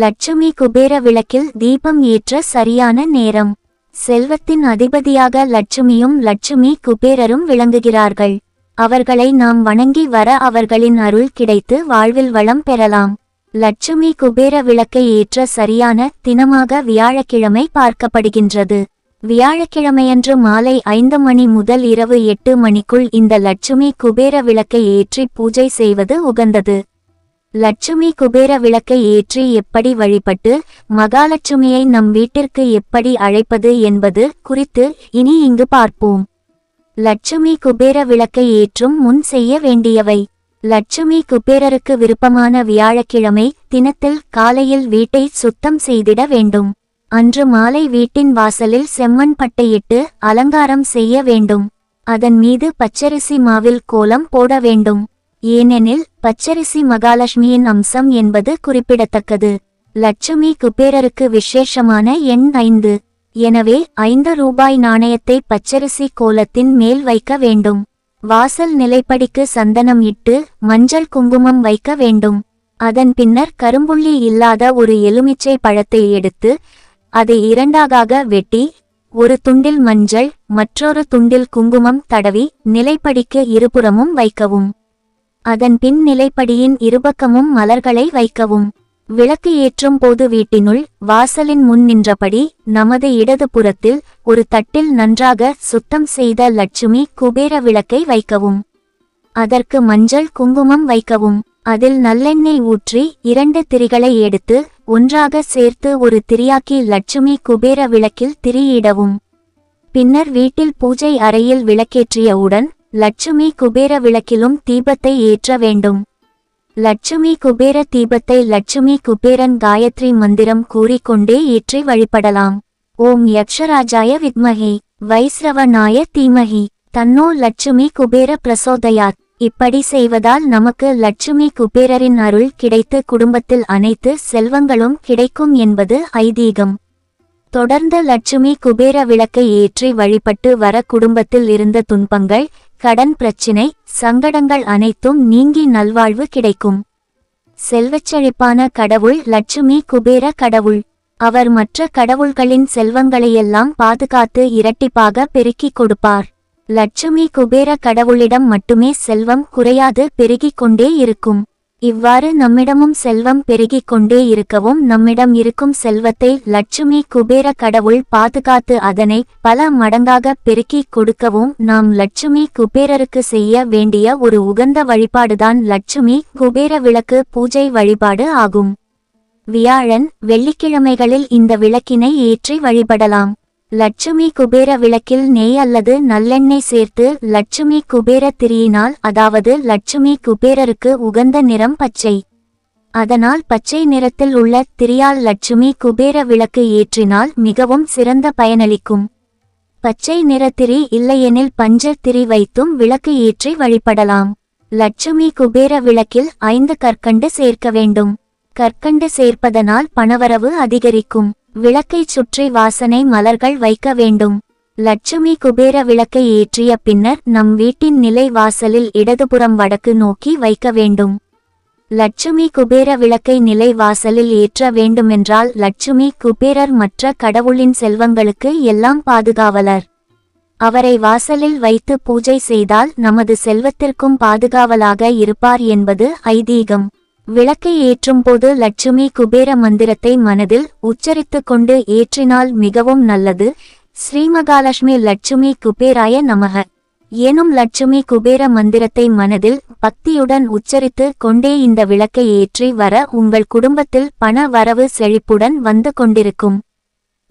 லட்சுமி குபேர விளக்கில் தீபம் ஏற்ற சரியான நேரம். செல்வத்தின் அதிபதியாக லட்சுமியும் லட்சுமி குபேரரும் விளங்குகிறார்கள். அவர்களை நாம் வணங்கி வர அவர்களின் அருள் கிடைத்து வாழ்வில் வளம் பெறலாம். லட்சுமி குபேர விளக்கை ஏற்ற சரியான தினமாக வியாழக்கிழமை பார்க்கப்படுகின்றது. வியாழக்கிழமையன்று மாலை ஐந்து மணி முதல் இரவு எட்டு மணிக்குள் இந்த லட்சுமி குபேர விளக்கை ஏற்றி பூஜை செய்வது உகந்தது. லட்சுமி குபேர விளக்கை ஏற்றி எப்படி வழிபட்டு மகாலட்சுமியை நம் வீட்டிற்கு எப்படி அழைப்பது என்பது குறித்து இனி இங்கு பார்ப்போம். லட்சுமி குபேர விளக்கை ஏற்றும் முன் செய்ய வேண்டியவை. லட்சுமி குபேரருக்கு விருப்பமான வியாழக்கிழமை தினத்தில் காலையில் வீட்டை சுத்தம் செய்திட வேண்டும். அன்று மாலை வீட்டின் வாசலில் செம்மண் பட்டையிட்டு அலங்காரம் செய்ய வேண்டும். அதன் மீது பச்சரிசி மாவில் கோலம் போட வேண்டும். ஏனெனில் பச்சரிசி மகாலட்சுமியின் அம்சம் என்பது குறிப்பிடத்தக்கது. லட்சுமி குபேரருக்கு விசேஷமான எண் ஐந்து. எனவே ஐந்து ரூபாய் நாணயத்தை பச்சரிசி கோலத்தின் மேல் வைக்க வேண்டும். வாசல் நிலைப்படிக்கு சந்தனம் இட்டு மஞ்சள் குங்குமம் வைக்க வேண்டும். அதன் பின்னர் கரும்புள்ளி இல்லாத ஒரு எலுமிச்சை பழத்தை எடுத்து அதை இரண்டாக வெட்டி ஒரு துண்டில் மஞ்சள் மற்றொரு துண்டில் குங்குமம் தடவி நிலைப்படிக்கு இருபுறமும் வைக்கவும். அதன் பின் நிலைப்படியின் இருபக்கமும் மலர்களை வைக்கவும். விளக்கு ஏற்றும் போது வீட்டினுள் வாசலின் முன் நின்றபடி நமது இடது புறத்தில் ஒரு தட்டில் நன்றாக சுத்தம் செய்த லட்சுமி குபேர விளக்கை வைக்கவும். அதற்கு மஞ்சள் குங்குமம் வைக்கவும். அதில் நல்லெண்ணெய் ஊற்றி இரண்டு திரிகளை எடுத்து ஒன்றாக சேர்த்து ஒரு திரியாக்கி லட்சுமி குபேர விளக்கில் திரியிடவும். பின்னர் வீட்டில் பூஜை அறையில் விளக்கேற்றியவுடன் லட்சுமி குபேர விளக்கிலும் தீபத்தை ஏற்ற வேண்டும். லட்சுமி குபேர தீபத்தை லட்சுமி குபேரன் காயத்ரி மந்திரம் கூறிக்கொண்டே ஏற்றி வழிபடலாம். ஓம் யக்ஷராஜாய வித்மஹி வைஸ்ரவனாய தீமஹி தன்னோ லட்சுமி குபேர பிரசோதயாத். இப்படி செய்வதால் நமக்கு லட்சுமி குபேரரின் அருள் கிடைத்து குடும்பத்தில் அனைத்து செல்வங்களும் கிடைக்கும் என்பது ஐதீகம். தொடர்ந்து லட்சுமி குபேர விளக்கை ஏற்றி வழிபட்டு வர குடும்பத்தில் இருந்த துன்பங்கள் கடன் பிரச்சினை சங்கடங்கள் அனைத்தும் நீங்கி நல்வாழ்வு கிடைக்கும். செல்வச்செழிப்பான கடவுள் லட்சுமி குபேர கடவுள். அவர் மற்ற கடவுள்களின் செல்வங்களையெல்லாம் பாதுகாத்து இரட்டிப்பாக பெருக்கிக் கொடுப்பார். லட்சுமி குபேர கடவுளிடம் மட்டுமே செல்வம் குறையாது பெருகிக் கொண்டே இருக்கும். இவ்வாறு நம்மிடமும் செல்வம் பெருகிக் கொண்டே இருக்கவும் நம்மிடம் இருக்கும் செல்வத்தை லட்சுமி குபேர கடவுள் பாதுகாத்து அதனை பல மடங்காக பெருக்கிக் கொடுக்கவும் நாம் லட்சுமி குபேரருக்கு செய்ய வேண்டிய ஒரு உகந்த வழிபாடுதான் லட்சுமி குபேர விளக்கு பூஜை வழிபாடு ஆகும். வியாழன் வெள்ளிக்கிழமைகளில் இந்த விளக்கினை ஏற்றி வழிபடலாம். லட்சுமி குபேர விளக்கில் நெய் அல்லது நல்லெண்ணெய் சேர்த்து லட்சுமி குபேர திரியினால் அதாவது லட்சுமி குபேரருக்கு உகந்த நிறம் பச்சை. அதனால் பச்சை நிறத்தில் உள்ள திரியால் லட்சுமி குபேர விளக்கு ஏற்றினால் மிகவும் சிறந்த பயனளிக்கும். பச்சை நிறத்திரி இல்லையெனில் பஞ்ச திரி வைத்தும் விளக்கு ஏற்றி வழிபடலாம். லட்சுமி குபேர விளக்கில் ஐந்து கற்கண்டு சேர்க்க வேண்டும். கற்கண்டு சேர்ப்பதனால் பணவரவு அதிகரிக்கும். விளக்கைச் சுற்றி வாசனை மலர்கள் வைக்க வேண்டும். லட்சுமி குபேர விளக்கை ஏற்றிய பின்னர் நம் வீட்டின் நிலை வாசலில் இடதுபுறம் வடக்கு நோக்கி வைக்க வேண்டும். லட்சுமி குபேர விளக்கை நிலை வாசலில் ஏற்ற வேண்டுமென்றால் லட்சுமி குபேரர் மற்ற கடவுளின் செல்வங்களுக்கு எல்லாம் பாதுகாவலர். அவரை வாசலில் வைத்து பூஜை செய்தால் நமது செல்வத்திற்கும் பாதுகாவலாக இருப்பார் என்பது ஐதீகம். விளக்கை ஏற்றும் போது லட்சுமி குபேர மந்திரத்தை மனதில் உச்சரித்து கொண்டு ஏற்றினால் மிகவும் நல்லது. ஸ்ரீமகாலட்சுமி லட்சுமி குபேராய நமக. எனும் லட்சுமி குபேர மந்திரத்தை மனதில் பக்தியுடன் உச்சரித்து கொண்டே இந்த விளக்கை ஏற்றி வர உங்கள் குடும்பத்தில் பண வரவு செழிப்புடன் வந்து கொண்டிருக்கும்.